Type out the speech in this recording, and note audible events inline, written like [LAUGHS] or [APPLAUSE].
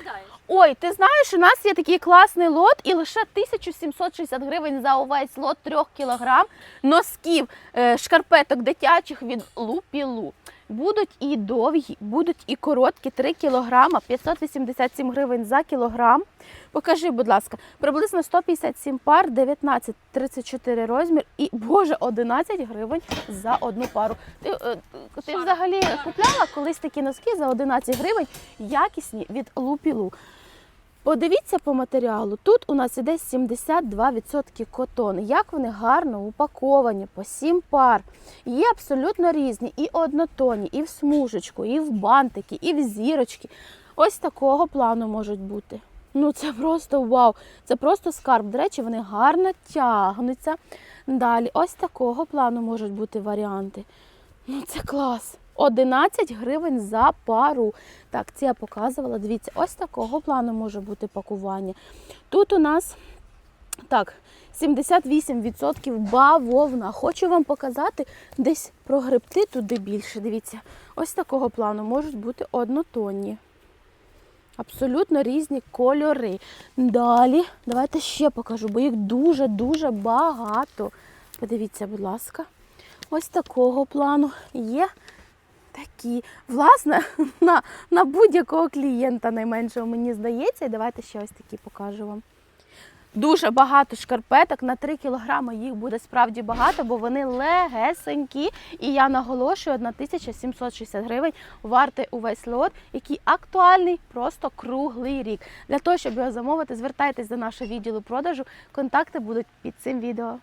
виглядають. Ой, ти знаєш, у нас є такий класний лот, і лише 1760 гривень за увесь лот 3 кілограм носків, е, шкарпеток дитячих від Лупілу. Будуть і довгі, будуть і короткі 3 кілограма, 587 гривень за кілограм. Покажи, будь ласка, приблизно 157 пар, 19-34 розмір і, боже, 11 гривень за одну пару. Ти, е, ти взагалі купляла колись такі носки за 11 гривень, якісні від Лупілу. Подивіться по матеріалу. Тут у нас іде 72% котон. Як вони гарно упаковані по 7 пар. Є абсолютно різні і однотонні, і в смужечку, і в бантики, і в зірочки. Ось такого плану можуть бути. Ну це просто вау! Це просто скарб. До речі, вони гарно тягнуться. Далі, ось такого плану можуть бути варіанти. Ну це клас. 11 гривень за пару. Так, це я показувала. Дивіться, ось такого плану може бути пакування. Тут у нас так, 78% бавовна. Хочу вам показати десь прогребти туди більше. Дивіться, ось такого плану можуть бути однотонні. Абсолютно різні кольори. Далі, давайте ще покажу, бо їх дуже-дуже багато. Подивіться, будь ласка. Ось такого плану є такі. Власне, [LAUGHS] на, на будь-якого клієнта найменшого, мені здається. І давайте ще ось такі покажу вам. Дуже багато шкарпеток на 3 кілограми їх буде справді багато, бо вони легесенькі. І я наголошую, 1760 гривень вартий увесь лот, який актуальний просто круглий рік. Для того, щоб його замовити, звертайтесь до нашого відділу продажу. Контакти будуть під цим відео.